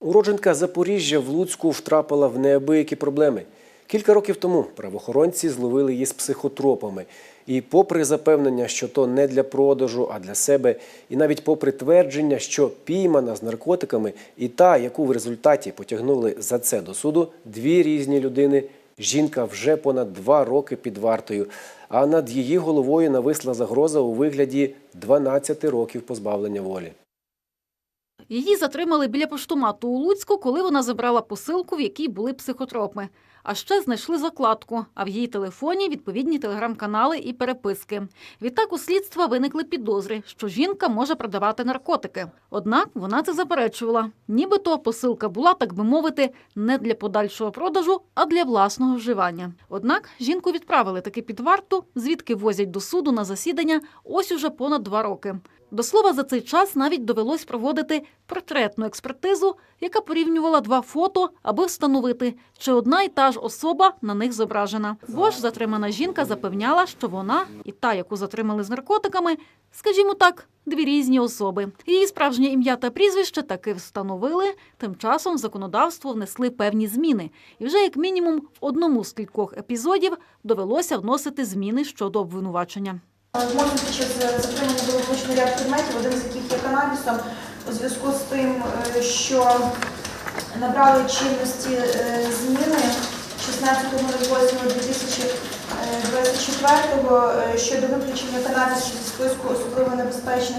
Уродженка Запоріжжя в Луцьку втрапила в неабиякі проблеми. Кілька років тому правоохоронці зловили її з психотропами. І попри запевнення, що то не для продажу, а для себе, і навіть попри твердження, що піймана з наркотиками, і та, яку в результаті потягнули за це до суду, дві різні людини. Жінка вже понад два роки під вартою, а над її головою нависла загроза у вигляді 12 років позбавлення волі. Її затримали біля поштомату у Луцьку, коли вона забрала посилку, в якій були психотропи. А ще знайшли закладку, а в її телефоні відповідні телеграм-канали і переписки. Відтак у слідства виникли підозри, що жінка може продавати наркотики. Однак вона це заперечувала. Нібито посилка була, так би мовити, не для подальшого продажу, а для власного вживання. Однак жінку відправили таки під варту, звідки возять до суду на засідання ось уже понад два роки. До слова, за цей час навіть довелось проводити портретну експертизу, яка порівнювала два фото, аби встановити, чи одна і та ж особа на них зображена. Бо ж затримана жінка запевняла, що вона і та, яку затримали з наркотиками, скажімо так, дві різні особи. Її справжнє ім'я та прізвище таки встановили. Тим часом законодавство внесли певні зміни, і вже як мінімум в одному з кількох епізодів довелося вносити зміни щодо обвинувачення. Можна під час затримання було влучено ряд предметів, один з яких є канабісом, у зв'язку з тим, е, що набрали чинності е, зміни 16.08.2024 е, щодо виключення канабісу зі списку особливо небезпечних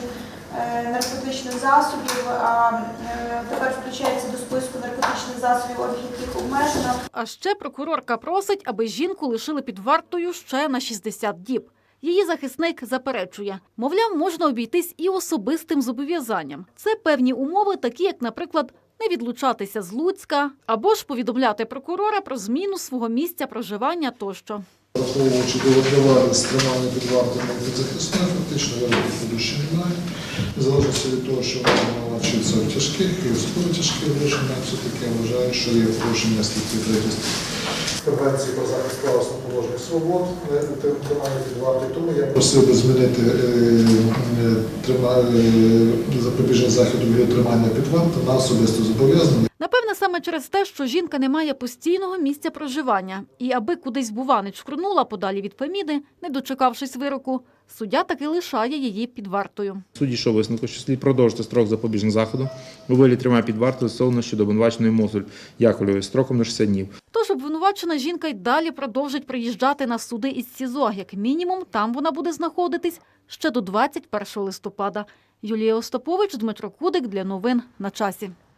е, наркотичних засобів, а е, тепер включається до списку наркотичних засобів, обіг яких обмежено. А ще прокурорка просить, аби жінку лишили під вартою ще на 60 діб. Її захисник заперечує, мовляв, можна обійтись і особистим зобов'язанням. Це певні умови, такі як, наприклад, не відлучатися з Луцька або ж повідомляти прокурора про зміну свого місця проживання тощо. Враховуючи доводливість тримання під вартою захисною, фактично суду ще немає. В залежності від того, що вона вчиться в тяжких і в тяжких рішеннях, все-таки я вважаю, що є порушення статті 3 Конвенції про захист прав основоположних свобод е, тримання під вартою. Тому я просив би змінити е, е, запобіжний захід у тримання під вартою на особисто зобов'язання. Саме через те, що жінка не має постійного місця проживання, і аби кудись бува не чкурнула подалі від Феміди, не дочекавшись вироку, суддя таки лишає її під вартою. Суд дійшов висновку, що слід продовжити строк запобіжного заходу у вигляді тримання під вартою застосовано щодо обвинуваченої Мозуль Яковлевої строком на 60 днів. Тож обвинувачена жінка й далі продовжить приїжджати на суди із СІЗО. Як мінімум, там вона буде знаходитись ще до 21 листопада. Юлія Остапович, Дмитро Кудик для новин на часі.